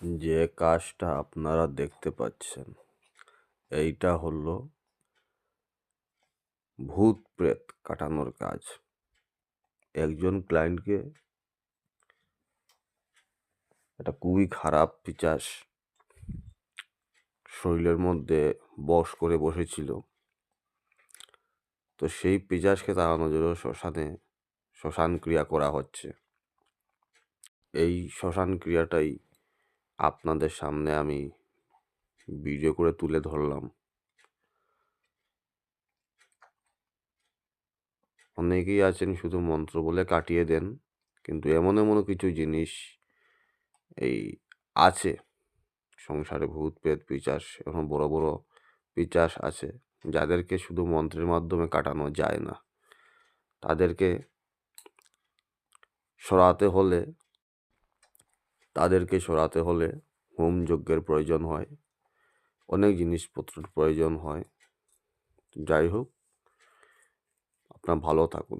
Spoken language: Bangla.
যে কাজটা আপনারা দেখতে পাচ্ছেন, এইটা হলো ভূত প্রেত কাটানোর কাজ। একজন ক্লায়েন্টকে একটা খুবই খারাপ পিচাস শরীরের মধ্যে বশ করে বসেছিল, তো সেই পিচাসকে তাড়ানোর জন্য শ্মশানে শ্মশান ক্রিয়া করা হচ্ছে। এই শ্মশান ক্রিয়াটাই আপনাদের সামনে আমি ভিডিও করে তুলে ধরলাম। অনেকেই আছেন শুধু মন্ত্র বলে কাটিয়ে দেন, কিন্তু এমন এমন কিছু জিনিস এই আছে। সংসারে ভূত, প্রেত, পিচাস এখন বড় বড় পিচাস আছে, যাদেরকে শুধু মন্ত্রের মাধ্যমে কাটানো যায় না। তাদেরকে সরাতে হলে তাদেরকে সরাতে হলে হোম যজ্ঞের প্রয়োজন হয়, অনেক জিনিসপত্রের প্রয়োজন হয়। যাই হোক, আপনার ভালো থাকুন।